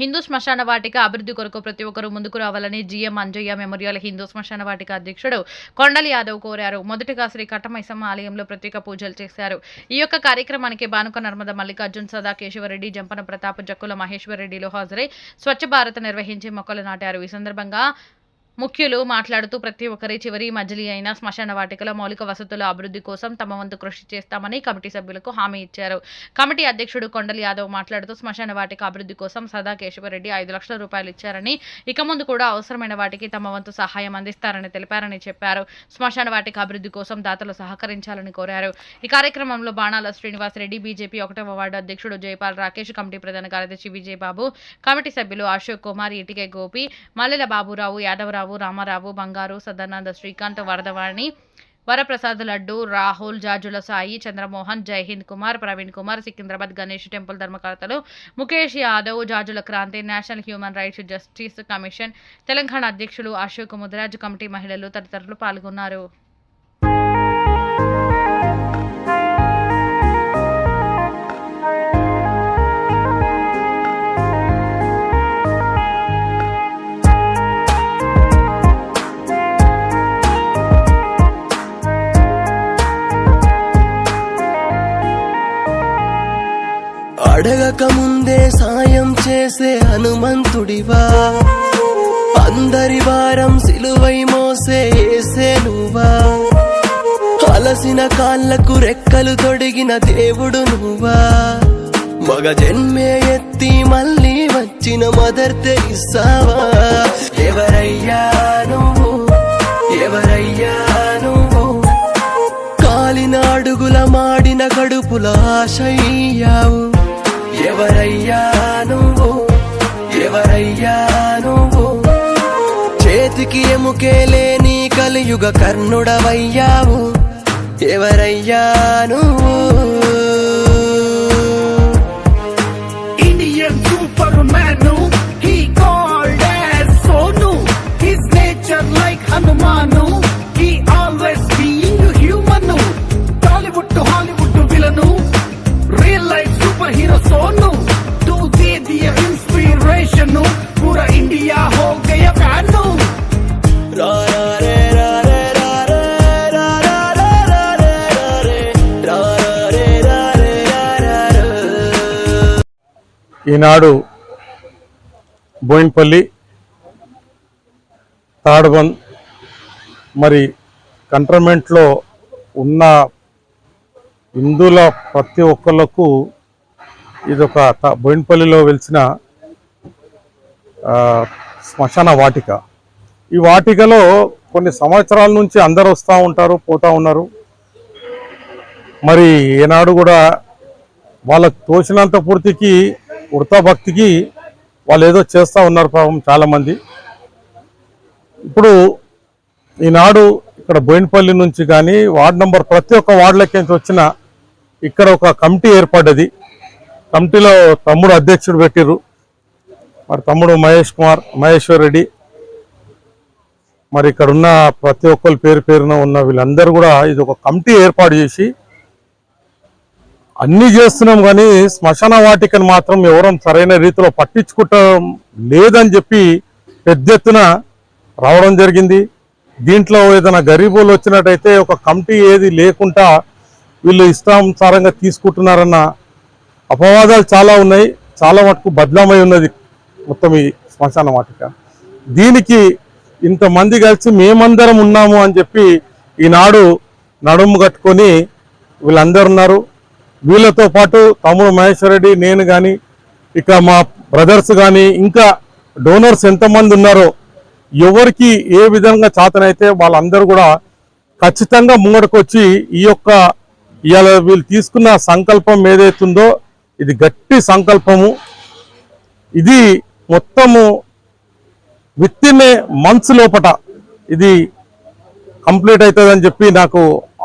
హిందూ శ్మశాన వాటిక అభివృద్ధి కొరకు ప్రతి ఒక్కరూ ముందుకు రావాలని జీఎం అంజయ్య మెమోరియల్ హిందూ శ్మశాన వాటిక అధ్యక్షుడు కొండలి యాదవ్ కోరారు. మొదటగా శ్రీ కట్టమైసమ్మ ఆలయంలో ప్రత్యేక పూజలు చేశారు. ఈ యొక్క కార్యక్రమానికి బానుక నర్మద మల్లికార్జున్ సదా కేశవరెడ్డి జంపన ప్రతాప్ జక్కుల మహేశ్వర్ రెడ్డిలు హాజరై స్వచ్ఛ భారత్ నిర్వహించి మొక్కలు నాటారు. ఈ సందర్భంగా ముఖ్యులు మాట్లాడుతూ ప్రతి ఒక్కరి చివరి మజిలీ అయిన శ్మశాన వాటికల మౌలిక వసతుల అభివృద్ధి కోసం తమ వంతు కృషి చేస్తామని కమిటీ సభ్యులకు హామీ ఇచ్చారు. కమిటీ అధ్యక్షుడు కొండలి యాదవ్ మాట్లాడుతూ శ్మశాన వాటిక అభివృద్ధి కోసం సదా కేశవరెడ్డి ఐదు లక్షల రూపాయలు ఇచ్చారని ఇక ముందు కూడా అవసరమైన వాటికి తమ వంతు సహాయం అందిస్తారని తెలిపారని చెప్పారు. శ్మశాన వాటిక అభివృద్ధి కోసం దాతలు సహకరించాలని కోరారు. ఈ కార్యక్రమంలో బాణాల శ్రీనివాస్ రెడ్డి బీజేపీ ఒకటవ వార్డు అధ్యక్షుడు జయపాల్ రాకేష్ కమిటీ ప్రధాన కార్యదర్శి విజయబాబు కమిటీ సభ్యులు అశోక్ కుమార్ ఇటికే గోపి మల్లెల Baburao Yadavarao Ramarao Bangaru Sadananda Srikanth Varadavani Varaprasad Laddu Rahul Jajula Sai Chandramohan Jaihind Kumar Praveen Kumar Secunderabad Ganesh temple ధర్మకర్తలు Mukesh Yadav Jajula Kranthi national human rights justice commission Telangana అధ్యక్షులు అశోక్ ముదిరాజ్ కమిటీ మహిళలు తదితరులు పాల్గొన్నారు. చేసే హనుమంతుడివా? అందరి వారం సిలువై మోసే ఏసే నువ్వా అలసిన కాళ్ళకు రెక్కలు తొడిగిన దేవుడు నువ్వా? మగ జన్మే ఎత్తి మళ్ళీ వచ్చిన మదర్ తెరిసావా ఎవరయ్యా నువ్వు? ఎవరయ్యా నువ్వు? కాలిన అడుగుల మాడిన కడుపుల ఆశయ్యావు ఎవరయ్యా నువ్వు? ఎవరయ్యా నువ్వు? చేతికి ఎముకే లేని కలియుగ కర్ణుడవయ్యావు. ఎవరయ్యా నువ్వు? ఇండియన్ సూపర్ మ్యాన్ నువ్వు ఈనాడు బోయిన్పల్లి తాడబంద్ మరి కంటర్మెంట్లో ఉన్న హిందువుల ప్రతి ఒక్కళ్ళకు ఇదొక త- బోయిన్పల్లిలో వెలిసిన శ్మశాన వాటిక. ఈ వాటికలో కొన్ని సంవత్సరాల నుంచి అందరు వస్తూ ఉంటారు పోతూ ఉన్నారు. మరి ఏనాడు కూడా వాళ్ళకు తోచినంత పూర్తికి ఉడతా భక్తికి వాళ్ళు ఏదో చేస్తూ ఉన్నారు పాపం చాలామంది. ఇప్పుడు ఈనాడు ఇక్కడ బోయినపల్లి నుంచి కానీ వార్డు నెంబర్ ప్రతి ఒక్క వార్డులకి నుంచి వచ్చిన ఇక్కడ ఒక కమిటీ ఏర్పడ్డది. కమిటీలో తమ్ముడు అధ్యక్షుడు పెట్టిరు మరి తమ్ముడు మహేష్ కుమార్ మహేశ్వర్ రెడ్డి. మరి ఇక్కడ ఉన్న ప్రతి ఒక్కరి పేరు పేరున ఉన్న వీళ్ళందరూ కూడా ఇది ఒక కమిటీ ఏర్పాటు చేసి అన్ని చేస్తున్నాం కానీ శ్మశాన వాటికను మాత్రం ఎవరం సరైన రీతిలో పట్టించుకుంటాం లేదని చెప్పి పెద్ద ఎత్తున రావడం జరిగింది. దీంట్లో ఏదైనా గరీబులు వచ్చినట్టయితే ఒక కమిటీ ఏది లేకుండా వీళ్ళు ఇష్టానుసారంగా తీసుకుంటున్నారన్న అపవాదాలు చాలా ఉన్నాయి. చాలా మటుకు బదలమై ఉన్నది మొత్తం ఈ శ్మశాన వాటిక. దీనికి ఇంతమంది కలిసి మేమందరం ఉన్నాము అని చెప్పి ఈనాడు నడుము కట్టుకొని వీళ్ళందరూ ఉన్నారు. వీళ్ళతో పాటు తమ్ముడు మహేశ్వర రెడ్డి నేను కానీ ఇక మా బ్రదర్స్ కానీ ఇంకా డోనర్స్ ఎంతమంది ఉన్నారో ఎవరికి ఏ విధంగా చాతనైతే వాళ్ళందరూ కూడా ఖచ్చితంగా ముంగడకొచ్చి ఈ యొక్క ఇవాళ వీళ్ళు తీసుకున్న సంకల్పం ఏదైతుందో ఇది గట్టి సంకల్పము. ఇది మొత్తము విత్ ఇన్ ఏ మంత్స్ లోపట ఇది కంప్లీట్ అవుతుందని చెప్పి నాకు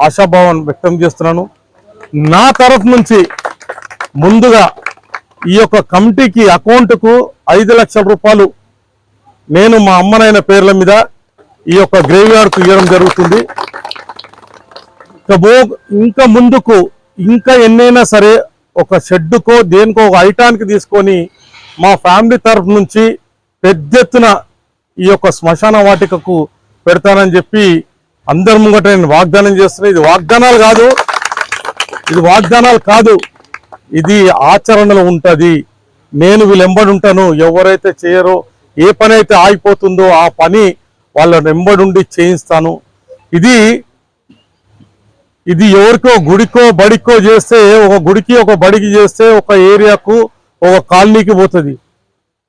ఆశాభావం వ్యక్తం చేస్తున్నాను. నా తరఫు నుంచి ముందుగా ఈ యొక్క కమిటీకి అకౌంట్కు ఐదు లక్షల రూపాయలు నేను మా అమ్మనైన పేర్ల మీద ఈ యొక్క గ్రేవ్ యార్డ్కు ఇవ్వడం జరుగుతుంది. ఇక బో- ఇంకా ముందుకు ఇంకా ఎన్నైనా సరే ఒక షెడ్డుకో దేనికో ఒక ఐటానికి తీసుకొని మా ఫ్యామిలీ తరఫు నుంచి పెద్ద ఎత్తున ఈ యొక్క శ్మశాన వాటికకు పెడతానని చెప్పి అందరి ముంగట నేను వాగ్దానం చేస్తున్నాను ఇది వాగ్దానాలు కాదు ఇది వాగ్దానాలు కాదు. ఇది ఆచరణలో ఉంటుంది. నేను వీళ్ళెంబడుంటాను ఎవరైతే చేయరో ఏ పని అయితే ఆగిపోతుందో ఆ పని వాళ్ళ వెంబడుండి చేయిస్తాను. ఇది ఇది ఎవరికో గుడికో బడికో చేస్తే ఒక గుడికి ఒక బడికి చేస్తే ఒక ఏరియాకు ఒక కాలనీకి పోతుంది.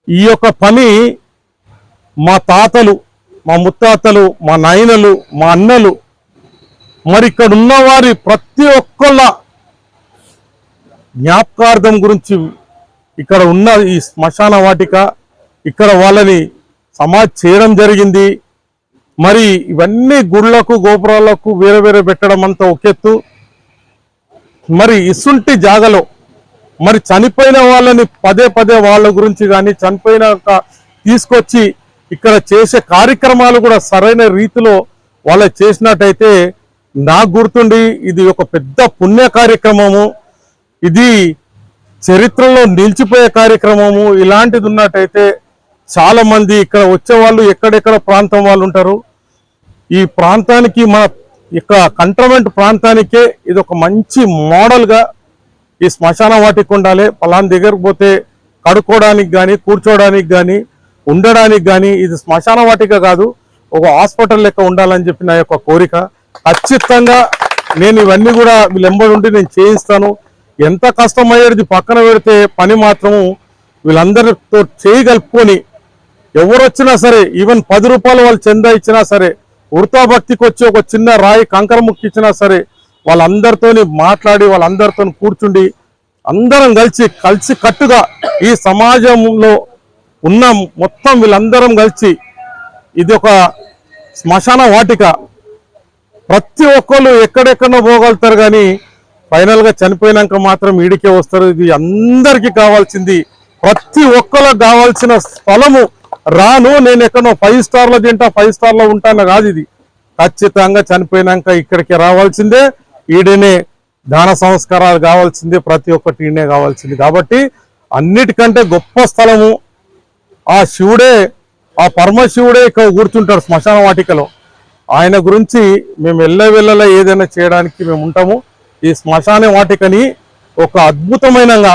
ఈ యొక్క పని మా తాతలు మా ముత్తాతలు మా నాయనలు మా అన్నలు మరి ఇక్కడ ఉన్నవారి ప్రతి ఒక్కళ్ళ జ్ఞాపకార్థం గురించి ఇక్కడ ఉన్న ఈ శ్మశాన వాటిక ఇక్కడ వాళ్ళని సమాజ్ చేయడం జరిగింది. మరి ఇవన్నీ గుళ్ళకు గోపురాలకు వేరే వేరే పెట్టడం అంతా ఒకెత్తు మరి ఇసుంటి జాగలో మరి చనిపోయిన వాళ్ళని పదే పదే వాళ్ళ గురించి కానీ చనిపోయిన తీసుకొచ్చి ఇక్కడ చేసే కార్యక్రమాలు కూడా సరైన రీతిలో వాళ్ళు చేసినట్టయితే నాకు గుర్తుండి ఇది ఒక పెద్ద పుణ్య కార్యక్రమము. ఇది చరిత్రలో నిలిచిపోయే కార్యక్రమము. ఇలాంటిది ఉన్నట్టయితే చాలా మంది ఇక్కడ వచ్చే వాళ్ళు ఎక్కడెక్కడ ప్రాంతం వాళ్ళు ఉంటారు. ఈ ప్రాంతానికి మన ఇక్కడ కంటోన్మెంట్ ప్రాంతానికే ఇది ఒక మంచి మోడల్గా ఈ శ్మశాన వాటికి ఉండాలి. పలానా దగ్గరకు పోతే కడుక్కోవడానికి కానీ కూర్చోవడానికి కానీ ఉండడానికి కానీ ఇది శ్మశాన వాటిక కాదు. ఒక హాస్పిటల్ లెక్క ఉండాలని చెప్పి నా యొక్క కోరిక. ఖచ్చితంగా నేను ఇవన్నీ కూడా వీళ్ళెంబడి ఉండి నేను చేయిస్తాను. ఎంత కష్టమయ్యేది పక్కన పెడితే పని మాత్రము వీళ్ళందరితో చేయగలుపుకొని ఎవరొచ్చినా సరే ఈవెన్ పది రూపాయలు వాళ్ళు చందా ఇచ్చినా సరే ఉడతా భక్తికి వచ్చి ఒక చిన్న రాయి కంకర ముక్కి ఇచ్చినా సరే వాళ్ళందరితోని మాట్లాడి వాళ్ళందరితో కూర్చుండి అందరం కలిసి కలిసి కట్టుగా ఈ సమాజంలో ఉన్న. మొత్తం వీళ్ళందరం కలిసి ఇది ఒక శ్మశాన వాటిక. ప్రతి ఒక్కళ్ళు ఎక్కడెక్కడో పోగలుగుతారు కానీ ఫైనల్గా చనిపోయినాక మాత్రం ఈడికే వస్తారు. ఇది అందరికీ కావాల్సింది. ప్రతి ఒక్కరికి కావాల్సిన స్థలము రాను. నేను ఎక్కడో ఫైవ్ స్టార్లో తింటా ఫైవ్ స్టార్లో ఉంటాను. కాదు ఇది. ఖచ్చితంగా చనిపోయినాక ఇక్కడికి రావాల్సిందే. ఈడనే దాన సంస్కారాలు కావాల్సిందే. ప్రతి ఒక్కటి ఈడనే కావాల్సింది. కాబట్టి అన్నిటికంటే గొప్ప స్థలము ఆ శివుడే ఆ పరమశివుడే ఇక్కడ కూర్చుంటాడు శ్మశాన వాటికలో. ఆయన గురించి మేము వెళ్ళ వెళ్ళలా ఏదైనా చేయడానికి మేము ఉంటాము. ఈ శ్మశాన వాటికని ఒక అద్భుతమైనగా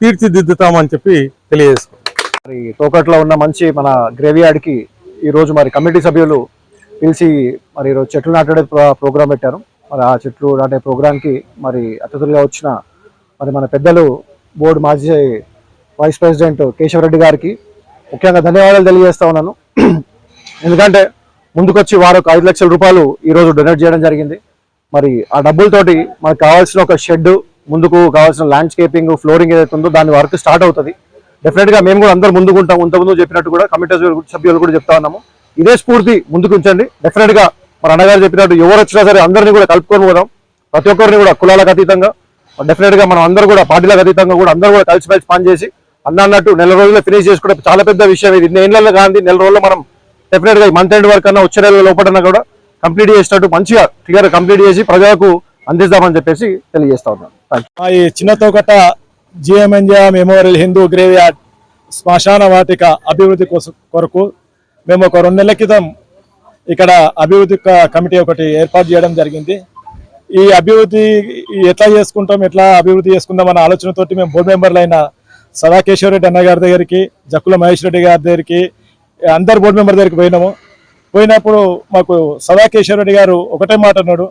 తీర్చిదిద్దుతామని చెప్పి తెలియజేసుకుంటాం మరి తోకట్లో ఉన్న మంచి మన గ్రేవియార్డ్కి ఈరోజు మరి కమిటీ సభ్యులు పిలిచి మరి ఈరోజు చెట్లు నాటే ప్ర- ప్రోగ్రాం పెట్టారు. మరి ఆ చెట్లు నాటే ప్రోగ్రాంకి మరి అతిథులుగా వచ్చిన మరి మన పెద్దలు బోర్డు మాజీ వైస్ ప్రెసిడెంట్ కేశవరెడ్డి గారికి ముఖ్యంగా ధన్యవాదాలు తెలియజేస్తా ఉన్నాను. ఎందుకంటే ముందుకొచ్చి వారు ఒక ఐదు లక్షల రూపాయలు ఈ రోజు డొనేట్ చేయడం జరిగింది. మరి ఆ డబ్బులతోటి మనకు కావాల్సిన ఒక షెడ్ ముందుకు కావాల్సిన ల్యాండ్స్కేపింగ్ ఫ్లోరింగ్ ఏదైతే ఉందో దాని వర్క్ స్టార్ట్ అవుతుంది. డెఫినెట్గా మేము కూడా అందరూ ముందుకుంటాం ఇంత ముందు చెప్పినట్టు కూడా కమిటీ సభ్యులు కూడా చెప్తా ఉన్నాము. ఇదే స్ఫూర్తి ముందుకు ఉంచండి. డెఫినెట్గా మన అన్నగారు చెప్పినట్టు ఎవరు వచ్చినా సరే అందరినీ కూడా కలుపుకొని పోదాం. ప్రతి ఒక్కరిని కూడా కులాలకు అతీతంగా డెఫినెట్గా మనం అందరూ కూడా పార్టీలకు అతీతంగా కూడా అందరూ కూడా కలిసిమెలిసి పని చేసి అన్న అన్నట్టు నెల రోజుల్లో ఫినిష్ చేసుకుంటే చాలా పెద్ద విషయం ఇది. ఇన్ని ఏళ్ళలో కాదు నెల రోజుల్లో మనం డెఫినెట్గా మంత్ ఎండ్ వరకు అన్నా వచ్చే నెల లోపలన్నా కూడా కంప్లీట్ చేసినట్టు మంచిగా క్లియర్ కంప్లీట్ చేసి ప్రజలకు అందిస్తామని చెప్పేసి తెలియజేస్తా ఉన్నాను. ఈ చిన్న తోకట జిఎంఎన్జిఆ మెమోరియల్ హిందూ గ్రేవ్ యార్డ్ శ్మశాన వాటిక అభివృద్ధి కొరకు మేము ఒక రెండు నెలల క్రితం ఇక్కడ అభివృద్ధి కమిటీ ఒకటి ఏర్పాటు చేయడం జరిగింది. ఈ అభివృద్ధి ఎట్లా చేసుకుంటాం ఎట్లా అభివృద్ధి చేసుకుందాం అన్న ఆలోచనతోటి మేము బోర్డు మెంబర్లు అయిన సదాకేశ్వరరెడ్డి అన్న గారి దగ్గరికి జక్కుల మహేష్ రెడ్డి గారి దగ్గరికి అందరు బోర్డు మెంబర్ దగ్గరికి పోయినాము. పోయినప్పుడు మాకు సదాకేశ్వరరెడ్డి గారు ఒకటే మాట అన్నాడు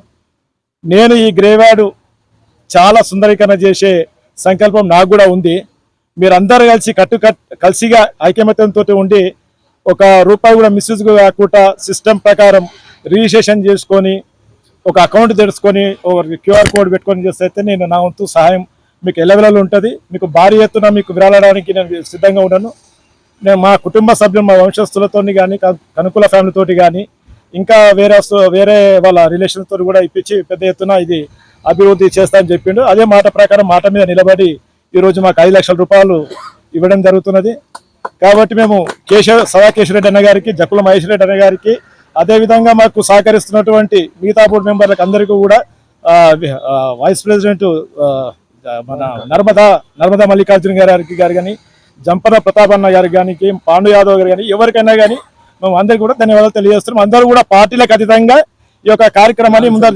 నేను ఈ గ్రేవాడు చాలా సుందరీకరణ చేసే సంకల్పం నాకు కూడా ఉంది. మీరందరూ కలిసి కట్టు కలిసిగా ఐకమత్యంతో ఉండి ఒక రూపాయి కూడా మిస్యూజ్ కాకుండా సిస్టమ్ ప్రకారం రిజిస్ట్రేషన్ చేసుకొని ఒక అకౌంట్ తెరుచుకొని ఒక క్యూఆర్ కోడ్ పెట్టుకొని చేస్తే అయితే నేను నా వంతు సహాయం మీకు ఎలవెలలో ఉంటుంది. మీకు భారీ ఎత్తున మీకు విరాళడానికి నేను సిద్ధంగా ఉన్నాను. నేను మా కుటుంబ సభ్యులు మా వంశస్థులతో కానీ కనుకుల ఫ్యామిలీతోటి కానీ ఇంకా వేరే వేరే వాళ్ళ రిలేషన్ కూడా ఇప్పించి పెద్ద ఎత్తున ఇది అభివృద్ధి చేస్తానని చెప్పిండు. అదే మాట ప్రకారం మాట మీద నిలబడి ఈరోజు మాకు ఐదు లక్షల రూపాయలు ఇవ్వడం జరుగుతున్నది. కాబట్టి మేము కేశవ సదాకేశ్వర రెడ్డి అన్న గారికి జక్కుల మహేష్ రెడ్డి అన్న గారికి అదేవిధంగా మాకు సహకరిస్తున్నటువంటి మిగతా బోర్డు మెంబర్లకు అందరికీ కూడా వైస్ ప్రెసిడెంట్ మన నర్మదా నర్మదా మల్లికార్జున గారికి గారు కానీ జంపన ప్రతాపన్న గారు కానీ పాండు యాదవ్ గారు కానీ ఎవరికైనా కానీ మేము అందరికీ కూడా ధన్యవాదాలు తెలియజేస్తున్నాం. అందరూ కూడా పార్టీలకు అతీతంగా ఈ యొక్క కార్యక్రమాన్ని ముందర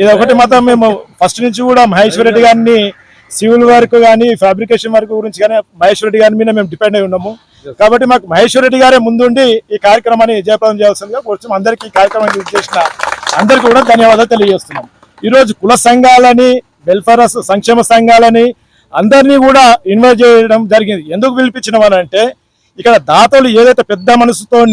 ఇది ఒకటి మాత్రం మేము ఫస్ట్ నుంచి కూడా మహేశ్వర్ రెడ్డి గారిని సివిల్ వర్క్ కానీ ఫ్యాబ్రికేషన్ వర్క్ గురించి కానీ మహేశ్వర్ రెడ్డి గారి మీద మేము డిపెండ్ అయి ఉన్నాము. కాబట్టి మాకు మహేశ్వర్ రెడ్డి గారే ముందుండి ఈ కార్యక్రమాన్ని జయప్రదం చేయాల్సిందిగా కొంచెం అందరికీ ఈ కార్యక్రమాన్ని చేసిన అందరికీ కూడా ధన్యవాదాలు తెలియజేస్తున్నాం. ఈరోజు కుల సంఘాలని వెల్ఫేర్ సంక్షేమ సంఘాలని అందరినీ కూడా ఇన్వైట్ చేయడం జరిగింది. ఎందుకు పిలిపించిన అంటే ఇక్కడ దాతలు ఏదైతే పెద్ద మనసుతో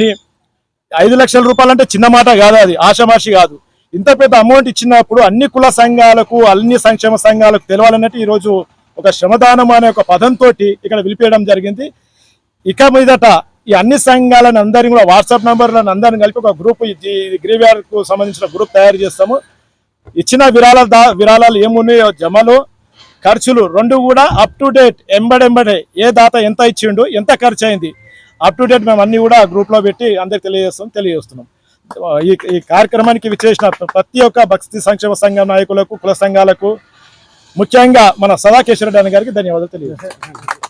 ఐదు లక్షల రూపాయలు అంటే చిన్న మాట కాదు అది ఆషమాషి కాదు. ఇంత పెద్ద అమౌంట్ ఇచ్చినప్పుడు అన్ని కుల సంఘాలకు అన్ని సంక్షేమ సంఘాలకు తెలవాలన్నట్టు ఈరోజు ఒక శ్రమదానం అనే ఒక పదంతో ఇక్కడ పిలిపేయడం జరిగింది. ఇక మీదట ఈ అన్ని సంఘాలను అందరినీ కూడా వాట్సాప్ నెంబర్లను అందరిని కలిపి ఒక గ్రూప్ గ్రీవియర్ సంబంధించిన గ్రూప్ తయారు చేస్తాము. ఇచ్చిన విరాళ దా- విరాళాలు ఏమున్నాయో జమలు ఖర్చులు రెండు కూడా అప్ టు డేట్ ఎంబడెంబడే ఏ దాత ఎంత ఇచ్చిండు ఎంత ఖర్చు అయింది అప్ టు డేట్ మేము అన్ని కూడా గ్రూప్లో పెట్టి అందరికి తెలియజేస్తాం తెలియజేస్తున్నాం. ఈ ఈ కార్యక్రమానికి విచ్చేసిన ప్రతి ఒక్క భక్తి సంక్షేమ సంఘం నాయకులకు కుల సంఘాలకు ముఖ్యంగా మన సదాకేశ్వర రెడ్డి గారికి ధన్యవాదాలు తెలియజేస్తాం.